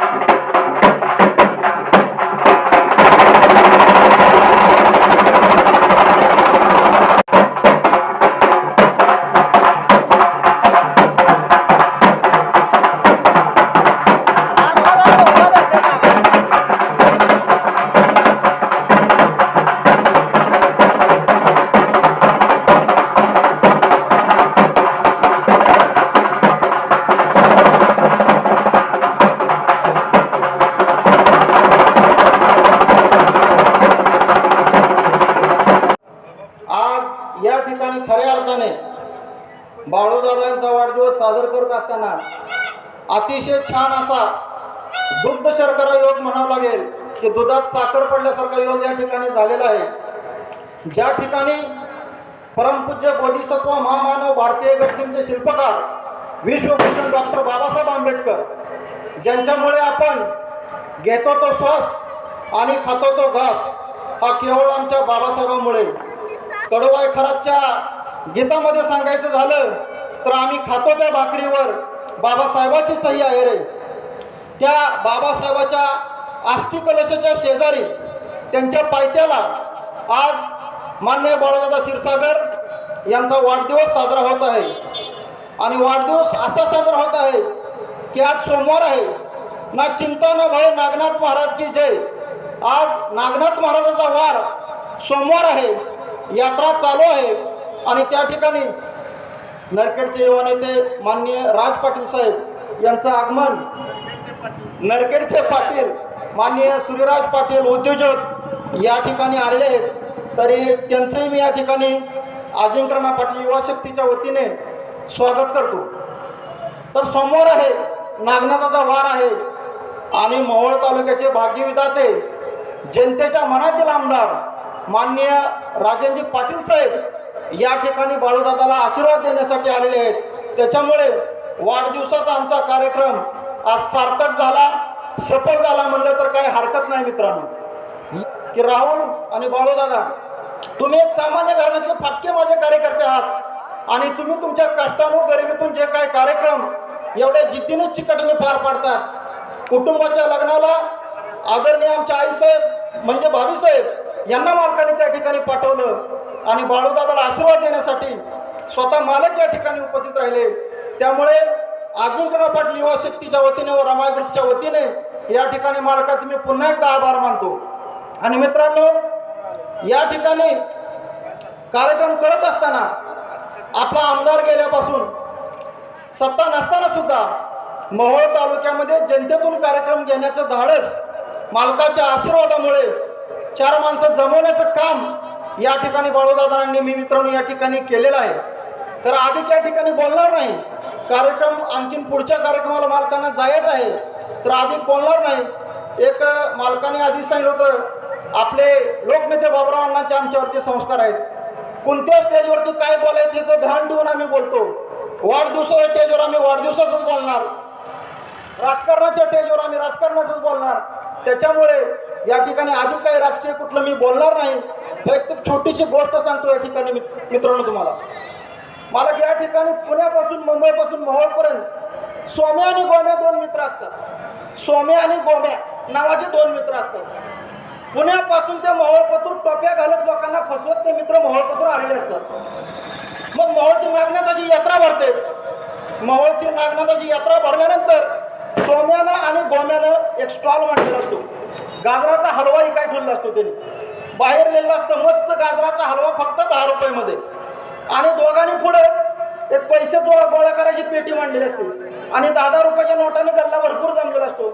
आज सादर करत असताना अतिशय छान असा दुग्ध शर्करा योग म्हणावा लागेल की दुधात साखर पडल्यासारखा योग या ठिकाणी झालेला आहे. ज्या ठिकाणी परमपूज्य बोधिसत्व महामानव भारतीय घटनेचे शिल्पकार विश्वभूषण डॉक्टर बाबासाहेब आंबेडकर ज्यांच्यामुळे आपण घेतो तो श्वास आणि खातो तो घास हा केवळ आमच्या बाबासाहेबांमुळे. कडवाय खराच्या गीतामध्ये सांगायचं झालं तर आम्ही खातो त्या भाकरीवर. बाबासाहेबाची सही आहे रे. त्या बाबासाहेबाच्या आष्टी कलशाच्या शेजारी त्यांच्या पायथ्याला आज मान्य बाळदादा क्षीरसागर यांचा वाढदिवस साजरा होत आहे. आणि वाढदिवस असा साजरा होत आहे की आज सोमवार आहे. ना चिंता न भय नागनाथ महाराज की जय. आज नागनाथ महाराजाचा वार सोमवार आहे. यात्रा चालू आहे. आणि त्या ठिकाणी नरखेडचे युवा नेते माननीय राज पाटील साहेब यांचं आगमन. नरखेडचे पाटील माननीय सूर्यराज पाटील उद्योजक या ठिकाणी आलेले आहेत. तरी त्यांचंही मी या ठिकाणी अजिंक्यराणा पाटील युवा शक्तीच्या वतीने स्वागत करतो. तर समोर आहे नागनाथाचा वार आहे आणि मोहोळ तालुक्याचे भाग्यविधाते जनतेच्या मनातील आमदार माननीय राजेंद्र पाटील साहेब या ठिकाणी बाळूदादाला आशीर्वाद देण्यासाठी आलेले आहेत. त्याच्यामुळे वाढदिवसाचा आमचा कार्यक्रम आज सार्थक झाला सफल झाला म्हणलं तर काही हरकत नाही मित्रांनो. की राहुल आणि बाळूदादा तुम्ही एक सामान्य घराण्यातले फाटके माझे कार्यकर्ते आहात आणि तुम्ही तुमच्या कष्टानू गरिबीतून जे काही कार्यक्रम एवढ्या जिद्दीने चिकटने पार पाडतात. कुटुंबाच्या लग्नाला आदरणीय आमच्या आईसाहेब म्हणजे भाभीसाहेब यांना मालकाने त्या ठिकाणी पाठवलं. आणि बाळूदादाला आशीर्वाद देण्यासाठी स्वतः मालक या ठिकाणी उपस्थित राहिले. त्यामुळे अजिंक्य पाटील युवा शक्तीच्या वतीने व रमाय ग्रुपच्या वतीने या ठिकाणी मालकाचे मी पुन्हा एकदा आभार मानतो. आणि मित्रांनो या ठिकाणी कार्यक्रम करत असताना आपला आमदार गेल्यापासून सत्ता नसताना सुद्धा मोहोळ तालुक्यामध्ये जनतेतून कार्यक्रम घेण्याचं धाडस मालकाच्या आशीर्वादामुळे चार माणसं जमवण्याचं काम या ठिकाणी बाळूदादांनी मी मित्रांनो या ठिकाणी केलेलं आहे. तर आधी त्या ठिकाणी बोलणार नाही. कार्यक्रम आणखीन पुढच्या कार्यक्रमाला मालकांना जायचं आहे. तर आधी बोलणार नाही. एक मालकाने आधीच सांगितलं होतं आपले लोकनेते बाबराव अण्णांचे आमच्यावरती संस्कार आहेत. कोणत्या स्टेजवरती काय बोलायचं याचं ध्यान ठेवून आम्ही बोलतो. वाढदिवसाच्या स्टेजवर आम्ही वाढदिवसाचंच बोलणार. राजकारणाच्या स्टेजवर आम्ही राजकारणाचंच बोलणार. त्याच्यामुळे या ठिकाणी अजून काही राजकीय कुठलं मी बोलणार नाही. फक्त छोटीशी गोष्ट सांगतो या ठिकाणी मित्रांनो तुम्हाला. मला या ठिकाणी पुण्यापासून मुंबईपासून मोहोळपर्यंत सोम्या आणि गोम्या दोन मित्र असतात. सोम्या आणि गोम्या नावाचे दोन मित्र असतात. पुण्यापासून ते मोहोळपतूर टोप्या घालत लोकांना फसवत ते मित्र मोहोळपतूर आलेले असतात. मग मोहोळची नागनाथाची यात्रा भरते. मोहोळची नागनाथाची यात्रा भरल्यानंतर सोम्यानं आणि गोम्यानं एक स्टॉल मांडलेला असतो. गाजराचा हलवाही काय ठेवलेला असतो त्यांनी? बाहेर नेला असतं मस्त गाजराचा हलवा फक्त दहा रुपयामध्ये. आणि दोघांनी पुढे एक पैसे गोळा गोळा करायची पेटी मांडलेली असते. आणि दहा दहा रुपयाच्या नोटाने गल्ला भरपूर जमलेला असतो.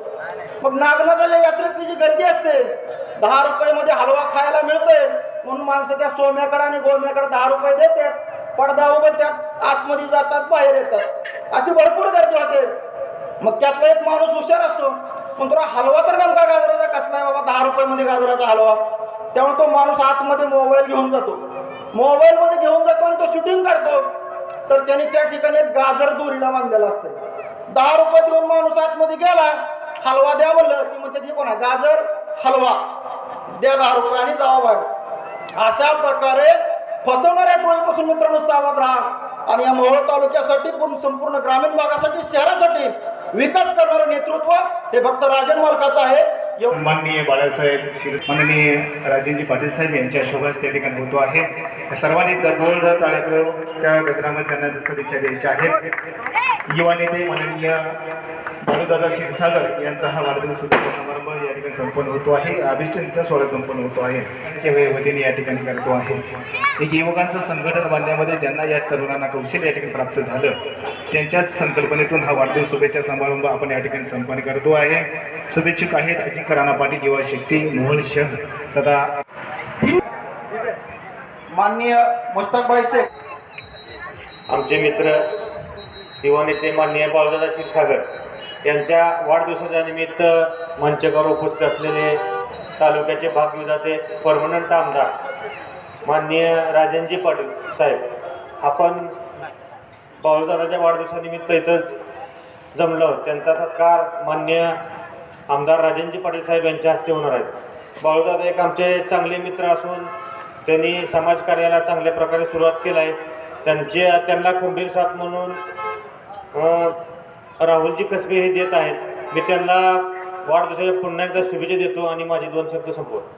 मग नागनाथाच्या यात्रेतली जी गर्दी असते दहा रुपयामध्ये हलवा खायला मिळतोय म्हणून माणसं त्या सोम्याकडे आणि गोम्याकडे दहा रुपये देतात पडदा उघडतात आतमध्ये जातात बाहेर येतात. अशी भरपूर गर्दी होते. मग त्यातला एक माणूस हुशार असतो. पण तुला हलवा तर नेमका गाजराचा कसला आहे बाबा? दहा रुपयामध्ये गाजराचा हलवा. त्यामुळे तो माणूस आतमध्ये मोबाईल घेऊन जातो. मोबाईलमध्ये घेऊन जातो आणि तो शूटिंग करतो. तर त्याने त्या ठिकाणी एक गाजर दोरीला बांधलेला असतं. दहा रुपये देऊन माणूस आतमध्ये गेला हलवा द्या म्हणलं की मग त्याची कोणा? गाजर हलवा. द्या दहा रुपये आणि जावा बाहेर. अशा प्रकारे फसवणाऱ्या टोळीपासून मित्रांनो सावध राहा. आणि या मोहोळ तालुक्यासाठी पूर्ण संपूर्ण ग्रामीण भागासाठी शहरासाठी विकास करणारं नेतृत्व हे फक्त राजन मालकाचं आहे. माननीय बाळासाहेब शिर माननीय राजेंद्र पाटील साहेब यांच्या शोभास त्या ठिकाणी होतो आहे. सर्वांनी दोन टाळ्याच्या गजरामध्ये त्यांना सदिच्छा द्यायच्या आहेत. युवा नेते माननीय बाळूदादा क्षीरसागर यांचा हा वाढदिवस शुभेच्छा समारंभ या ठिकाणी संपन्न होतो आहे. अभिष्टांचा सोहळा संपन्न होतो आहे. त्यांच्या वे- वतीने या ठिकाणी करतो आहे. एक युवकांचं संघटन बांधण्यामध्ये ज्यांना या तरुणांना कौशल्य या ठिकाणी प्राप्त झालं त्यांच्याच संकल्पनेतून हा वाढदिवस शुभेच्छा समारंभ आपण या ठिकाणी संपन्न करतो आहे. शुभेच्छुक आहेत अजिंक्य राणा पाटील युवा शक्ती मोहन शह तथा माननीय मुस्तकबाई शेख. आमचे मित्र युवा नेते माननीय बाळदादा क्षीरसागर. त्यांच्या वाढदिवसाच्या निमित्त मंचकावर उपस्थित असलेले तालुक्याचे भागविधाते परमनंट आमदार माननीय राजनजी पाटील साहेब आपण बाळूदादाच्या वाढदिवसानिमित्त इथं जमलो त्यांचा सत्कार मान्य आमदार राजनजी पाटील साहेब यांच्या हस्ते होणार आहेत बाळूदादा एक आमचे चांगले मित्र असून त्यांनी समाजकार्याला चांगल्या प्रकारे सुरुवात केला आहे त्यांचे त्यांना खंबीर साथ म्हणून राहुलजी कसबे हे देत आहेत. मी त्यांना वाढदिवसाच्या पुन्हा एकदा शुभेच्छा देतो आणि माझे दोन शब्द संपवतो.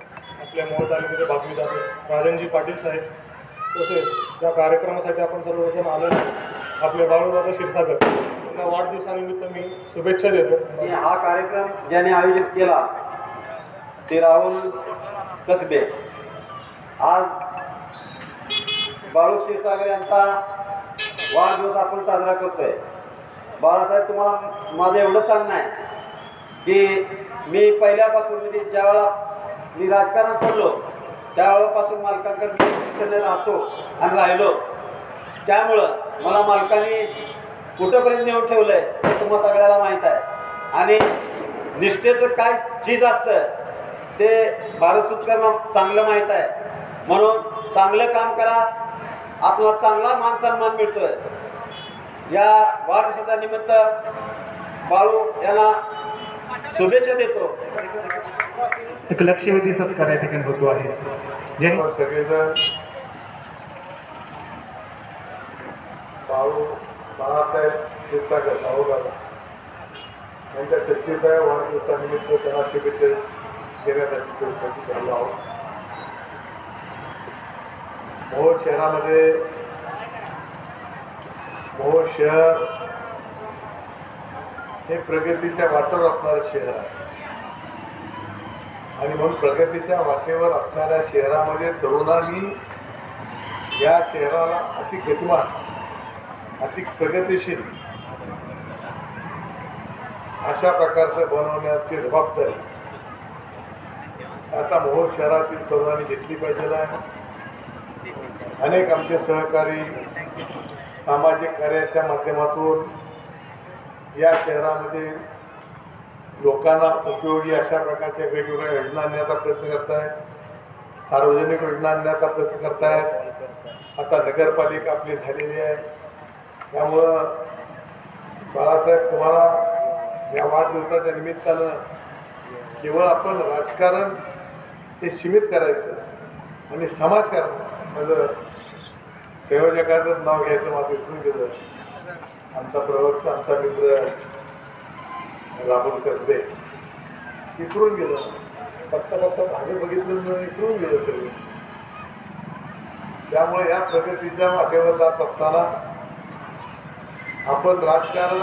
आपल्या मोहोळ तालुक्याचे भागविधाते राजनजी पाटील साहेब तसेच या कार्यक्रमासाठी आपण सर्वजण आलो आपले बाळूदादा क्षीरसागर त्यांना वाढदिवसानिमित्त मी शुभेच्छा देतो. आणि हा कार्यक्रम ज्याने आयोजित केला ते राहुल कसबे. आज बाळू क्षीरसागर यांचा वाढदिवस आपण साजरा करतोय. बाळासाहेब तुम्हाला माझं एवढं सांगणं आहे की मी पहिल्यापासून म्हणजे ज्यावेळा मी राजकारण पडलो त्यावेळेपासून मालकांकडे मी राहतो आणि राहिलो. त्यामुळं मला मालकाने कुठंपर्यंत नेऊन ठेवलं आहे हे तुम्हा सगळ्याला माहीत आहे. आणि निष्ठेचं काय चीज असतं ते भारत सुतकरांना चांगलं माहीत आहे. म्हणून चांगलं काम करा आपला चांगला मान सन्मान मिळतोय. या वाढदिवसाच्या निमित्त बाळू यांना शुभेच्छा देतो. एक लक्षवेधी सत्कार या ठिकाणी होतो आहे. ज्यांनी आपण सगळेजण. बाळू बाळासाहेब क्षीरसागर बाळूदादा यांच्या छत्तीसाव्या वाढदिवसानिमित्त त्यांना शुभेच्छा देण्यासाठी ते उपस्थित झालो आहोत. मोहोळ शहरामध्ये मोहोळ शहर. हे प्रगतीच्या वाटेवर असणारं शहर आहे. आणि म्हणून प्रगतीच्या वाटेवर असणाऱ्या शहरामध्ये तरुणांनी या शहराला अति गतिमान अति प्रगतीशील अशा प्रकारचं बनवण्याची जबाबदारी आता मोहोळ शहरातील तरुणांनी घेतली पाहिजे आहे. अनेक आमचे सहकारी सामाजिक कार्याच्या माध्यमातून या शहरामध्ये लोकांना उपयोगी अशा प्रकारच्या वेगवेगळ्या योजना आणण्याचा प्रयत्न करतायत सार्वजनिक योजना आणण्याचा प्रयत्न करतायत आता नगरपालिका आपली झालेली आहे. त्यामुळं बाळासाहेब तुम्हाला या वाढदिवसाच्या निमित्तानं केवळ आपण राजकारण हे सीमित करायचं आणि समाजकारण माझं संयोजकाचंच नाव घ्यायचं माझं विसरून गेलं. आमचा प्रवक्ता आमचा मित्र राहुल कसबे विसरून गेलो. फक्त फक्त मागे बघितलं म्हणून विसरून गेलो सगळं. त्यामुळे या प्रगतीच्या वाटेवर जात असताना आपण राजकारण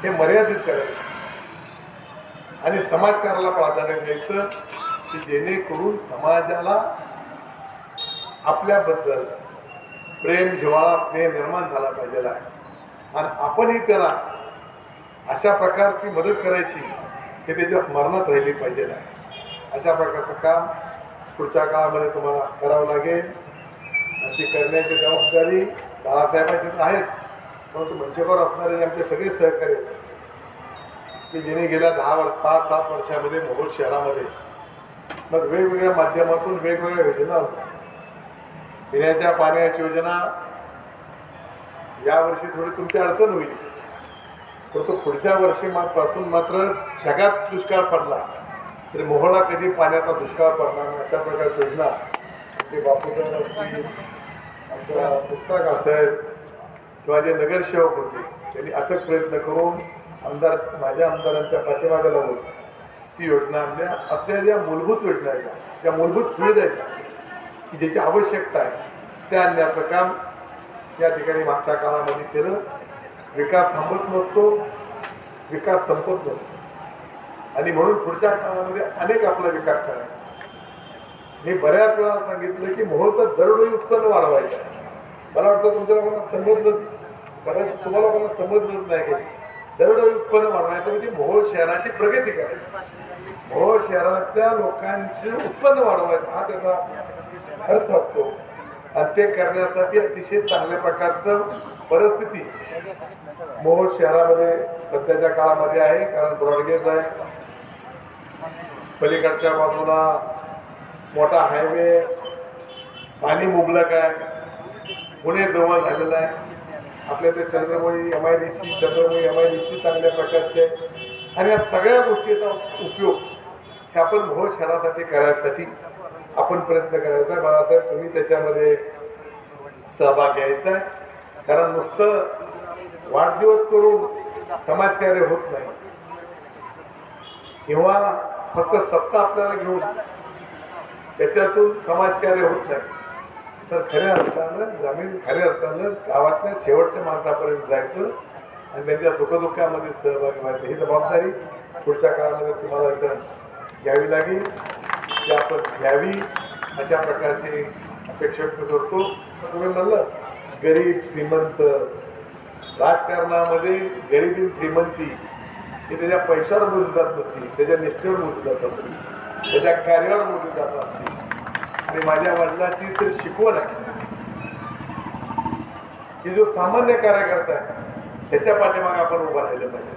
हे मर्यादित करायचं. आणि समाजकाराला प्राधान्य द्यायचं की जेणेकरून समाजाला आपल्याबद्दल प्रेम जिव्हाळा स्नेह निर्माण झाला पाहिजे आहे आणि आपणही त्याला अशा प्रकारची मदत करायची की त्याच्या स्मरणात राहिली पाहिजे आहे अशा प्रकारचं काम पुढच्या काळामध्ये तुम्हाला करावं लागेल. आणि ती करण्याची जबाबदारी बाळासाहेबांची आहेत परंतु मंचकर असणारे आमचे सगळे सहकारी की जिने गेल्या दहा वर्ष पाच सात वर्षामध्ये मोहोळ शहरामध्ये मग वेगवेगळ्या माध्यमातून वेगवेगळ्या योजना होत्या. पिण्याच्या पाण्याची योजना यावर्षी थोडी तुमची अडचण होईल. परंतु पुढच्या वर्षी मा पासून मात्र जगात दुष्काळ पडला. तरी मोहळा कधी पाण्याचा दुष्काळ पडणार नाही अशा प्रकारची योजना ते बापूसाहेब असतील आमच्या पुस्तक असेल किंवा जे नगरसेवक होते त्यांनी अथक प्रयत्न करून आमदार माझ्या आमदारांच्या पाठीमागे लावून ती योजना आणल्या आपल्या ज्या मूलभूत योजना आहेत. ज्या मूलभूत सुविधा आहेत. की ज्याची आवश्यकता आहे त्या आणण्याचं काम या ठिकाणी मागच्या काळामध्ये केलं. विकास थांबत नसतो विकास संपत नसतो आणि म्हणून पुढच्या काळामध्ये अनेक आपला विकास करायचा. मी बऱ्याच वेळा सांगितलं की मुहूर्त दरडोई उत्पन्न वाढवायचं मला वाटतं तुमच्या लोकांना समजलं कदाचित तुम्हाला मला समजलंच नाही काही दरडोई उत्पन्न वाढवायचं म्हणजे मोहोळ शहराची प्रगती करायची मोहोळ शहराच्या लोकांचे उत्पन्न वाढवायचं हा त्याचा अर्थ असतो. आणि ते करण्यासाठी अतिशय चांगल्या प्रकारचं परिस्थिती मोहोळ शहरामध्ये सध्याच्या काळामध्ये आहे. कारण ब्रॉडगेज आहे. पलीकडच्या बाजूला मोठा हायवे पाणी मुबलक आहे. पुणे जवळ झालेलं आहे. आपल्या ते Chandramouli M I D C Chandramouli M I D C चांगल्या प्रकारचे आणि या सगळ्या गोष्टीचा उपयोग हे आपण भोर शहरासाठी करायसाठी आपण प्रयत्न करायचा. बाळासाहेब तुम्ही त्याच्यामध्ये सहभाग घ्यायचा आहे. कारण नुसतं वाढदिवस करून समाजकार्य होत नाही. किंवा फक्त सत्ता आपल्याला घेऊन त्याच्यातून समाजकार्य होत नाही. तर खऱ्या अर्थानं ग्रामीण खऱ्या अर्थानं गावातल्या शेवटच्या माणसापर्यंत जायचं आणि त्यांच्या दुःखदुःखामध्ये सहभागी व्हायचं. ही जबाबदारी पुढच्या काळामध्ये तुम्हाला इथं घ्यावी लागेल. ती आपण घ्यावी अशा प्रकारची अपेक्षा व्यक्त करतो. तुम्ही म्हणलं गरीब श्रीमंत. राजकारणामध्ये गरिबी श्रीमंती हे त्याच्या पैशावर मोजली जात नव्हती त्याच्या निष्ठेवर मोजली जात नव्हती त्याच्या कार्यावर मोजली जात नव्हती आणि माझ्या वडिलांची तर शिकवण आहे. की जो सामान्य कार्यकर्ता आहे त्याच्या पाठीमागे आपण उभं राहिलं पाहिजे.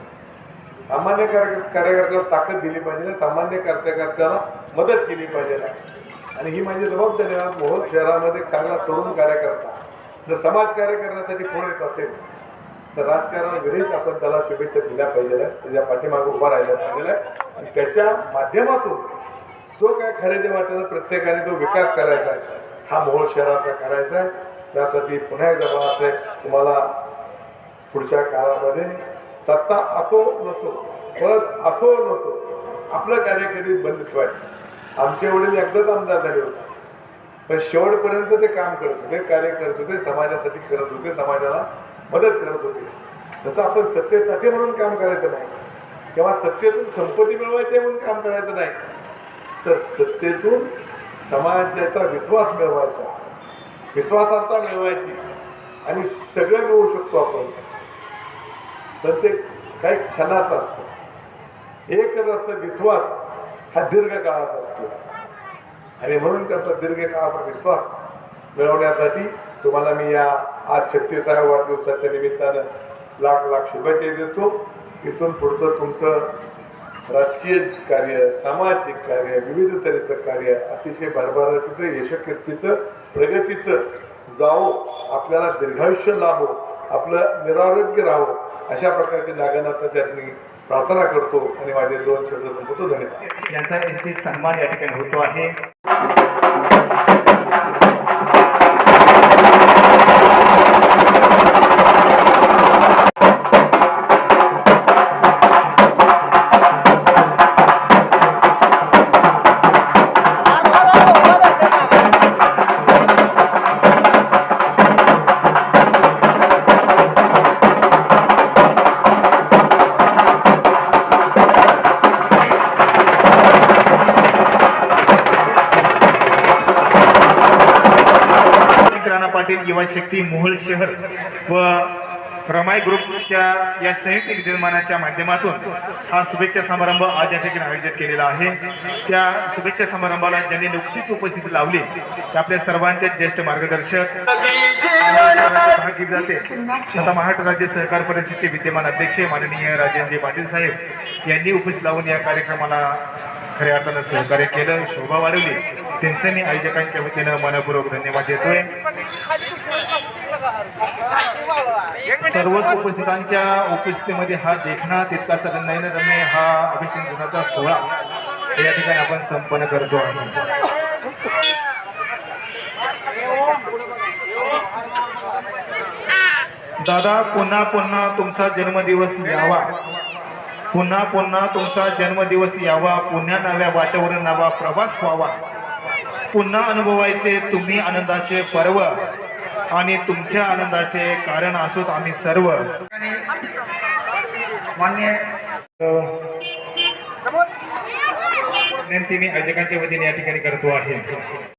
सामान्य कार्य कार्यकर्त्याला ताकद दिली पाहिजे सामान्य कार्यकर्त्याला मदत केली पाहिजे. आणि ही माझी जबाबदारी आहे. मोहोळ शहरामध्ये चांगला तरुण कार्यकर्ता. जर समाजकार्य करण्यासाठी पुढे येत असेल तर राजकारण वेळीच आपण त्याला शुभेच्छा दिल्या पाहिजे त्याच्या पाठीमागे उभा राहिल्या पाहिजे आणि त्याच्या माध्यमातून जो काय खरेदी वाटेल प्रत्येकाने तो विकास करायचा आहे. हा मोहोळ शहराचा करायचा आहे. त्यासाठी पुन्हा एकदा आहे तुम्हाला पुढच्या काळामध्ये सत्ता असो नसो पद असो नसो आपलं कार्य कधी बंद ठेवायचं? आमचे वडील एकदाच आमदार झाले होते. पण शेवटपर्यंत ते काम करत होते कार्य करत होते समाजासाठी करत होते समाजाला मदत करत होते. तसं आपण सत्तेसाठी म्हणून काम करायचं नाही किंवा सत्तेतून संपत्ती मिळवायची म्हणून काम करायचं नाही तर सत्तेतून समाजाचा विश्वास मिळवायचा. विश्वासार्हता मिळवायची. आणि सगळं मिळवू शकतो आपण. तर ते काही क्षणाचा असतं. एकच असतं विश्वास हा दीर्घकाळाचा असतो. आणि म्हणून त्याचा दीर्घकाळाचा विश्वास मिळवण्यासाठी तुम्हाला मी या आज छत्तीसाव्या वाढदिवसाच्या निमित्तानं लाख लाख शुभेच्छा देतो. इथून पुढचं तुमचं राजकीय कार्य सामाजिक कार्य विविध तऱ्हेचं कार्य अतिशय भरभराटीचं यशकीर्तीचं प्रगतीचं जावो आपल्याला दीर्घायुष्य लाभो आपलं निरारोग्य राहो अशा प्रकारचे नागनाथाच्या मी प्रार्थना करतो आणि माझे दोन शब्द संपतो धन्यवाद. यांचा इथे सन्मान या ठिकाणी होतो आहे. पाटील युवा शक्ती मोहोळ शहर व रमाई ग्रुपच्या या संयुक्त विद्यमानाच्या माध्यमातून हा शुभेच्छा समारंभ आज या ठिकाणी आयोजित केलेला आहे. त्या शुभेच्छा समारंभाला ज्यांनी नुकतीच उपस्थिती लावली आपल्या सर्वांचे ज्येष्ठ मार्गदर्शक भाग जाते आता महाराष्ट्र राज्य सहकार परिषदेचे विद्यमान अध्यक्ष माननीय राजेंद्र पाटील साहेब यांनी उपस्थित लावून या कार्यक्रमाला खऱ्या अर्थानं सहकार्य केलं शोभा वाढवली. त्यांचं मी आयोजकांच्या वतीनं मनपूर्वक धन्यवाद देतोय. सर्वच उपस्थितांच्या उपस्थितीमध्ये हा देखणा तितकाच नयनरम्य हा अभिषेक गुणाचा सोहळा या ठिकाणी आपण संपन्न करतो आहे. दादा पुन्हा पुन्हा तुमचा जन्मदिवस यावा. पुन्हा पुन्हा तुमचा जन्मदिवस यावा पुन्हा नव्या वाटेवरून नवा प्रवास व्हावा. पुन्हा अनुभवायचे तुम्ही आनंदाचे पर्व आणि तुमच्या आनंदाचे कारण असोत आम्ही सर्व. मान्य विनंती मी आयोजकांच्या वतीने या ठिकाणी करतो आहे.